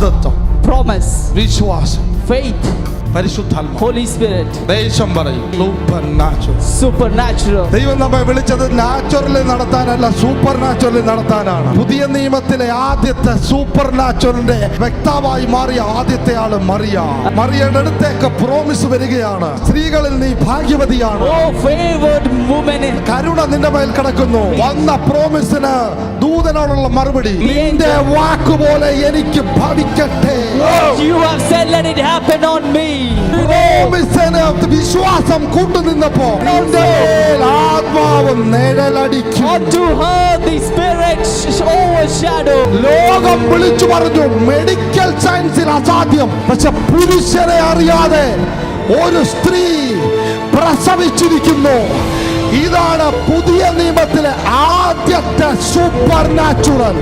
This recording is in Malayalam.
വാഗ്ദത്വം promise, വിശ്വാസം. Faith, പരിശുദ്ധാത്മ Holy Spirit, ദേശം പറയും. Super natural. ദൈവം നമ്മെ വിളിച്ചത് നാച്ചുറലി നടത്താനല്ല സൂപ്പർ നാച്ചുറലി നടത്താനാണ്. പുതിയ നിയമത്തിലെ ആദ്യത്തെ സൂപ്പർ നാച്ചുറലിന്റെ വ്യക്താവായി മാറിയ ആദ്യത്തെ ആൾ മറിയ. മറിയയുടെ അടുത്തേക്ക് പ്രോമിസ് വരികയാണ്. സ്ത്രീകളിൽ നീ ഭാഗ്യവതിയാണ്. Oh, favored woman കരുണ നിന്റെ മേൽ കിടക്കുന്നു. വന്ന പ്രോമിസിന് ദൂതനോടുള്ള മറുപടി. നിന്റെ വാക്കുപോലെ എനിക്ക് ഭവിക്കട്ടെ. You have said, let it happen on me. പ്രോമിസിന് വിശ്വാസം കൂട്ടുനിന്നപ്പോ നിന്റെ മേൽ ആത്മാവ് നിഴലടിക്കും. Unto her the Spirit sh- overshadow. ലോകം വിളിച്ചു പറഞ്ഞു മെഡിക്കൽ സയൻസിൽ അസാധ്യം. പക്ഷെ പുരുഷനെ അറിയാതെ ഒരു സ്ത്രീ പ്രസവിച്ചിരിക്കുന്നു. ഇതാണ് പുതിയ നിയമത്തിലെ ആദ്യത്തെ സൂപ്പർ നാച്ചുറൽ